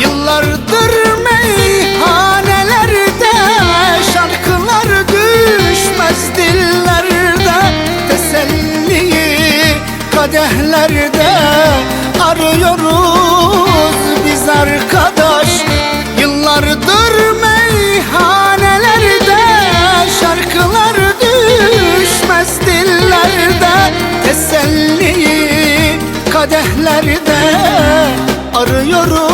Yıllardır meyhanelerde Şarkılar düşmez dillerde. Teselliyi kadehlerde Arıyoruz biz arkadaş. Yıllardır meyhanelerde Şarkılar düşmez dillerde. Teselliyi kadehlerde Arıyoruz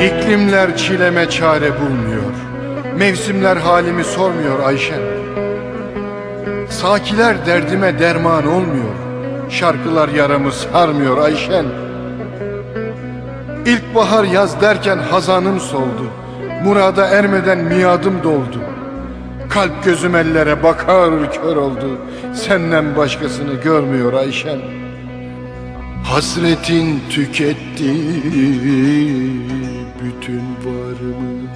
İklimler çileme çare bulmuyor. Mevsimler halimi sormuyor Ayşen. Sakiler derdime derman olmuyor. Şarkılar yaramı sarmıyor Ayşen. İlkbahar yaz derken hazanım soldu. Murada ermeden miadım doldu. Kalp gözüm ellere bakar kör oldu. Senden başkasını görmüyor Ayşen. Hasretin tüketti bütün varımı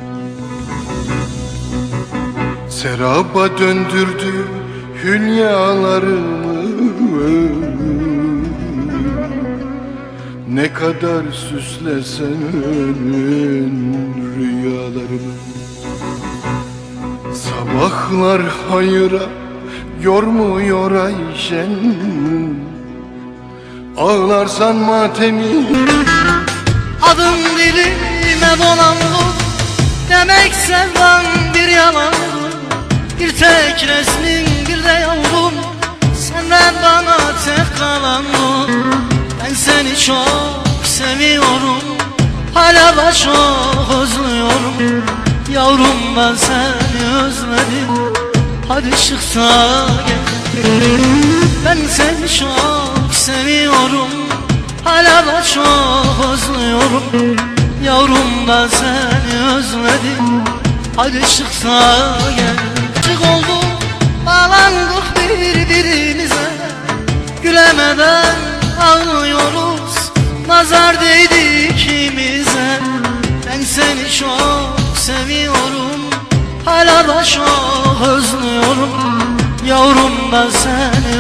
Seraba döndürdü hülyalarımı Ne kadar süslesen rüyalarımı. Sabahlar hayıra yormuyor Ayşen. Ağlarsan matemi. Adım dilime dolan Demek sevdan bir yalan. Bir tek resmin bir de yavrum Senden bana tek kalan bu. Ben seni çok seviyorum Hala da çok özlüyorum. Yavrum ben seni özledim. Hadi çıksa gel. Ben seni çok seviyorum Hala da çok özlüyorum Yavrum ben seni özledim. Hadi çıksa gel. Çık oldu bağlandık birbirimize. Gülemeden ağlıyoruz. Nazar değdi ikimize. Ben seni çok seviyorum. Hala da çok özlüyorum. Yavrum ben seni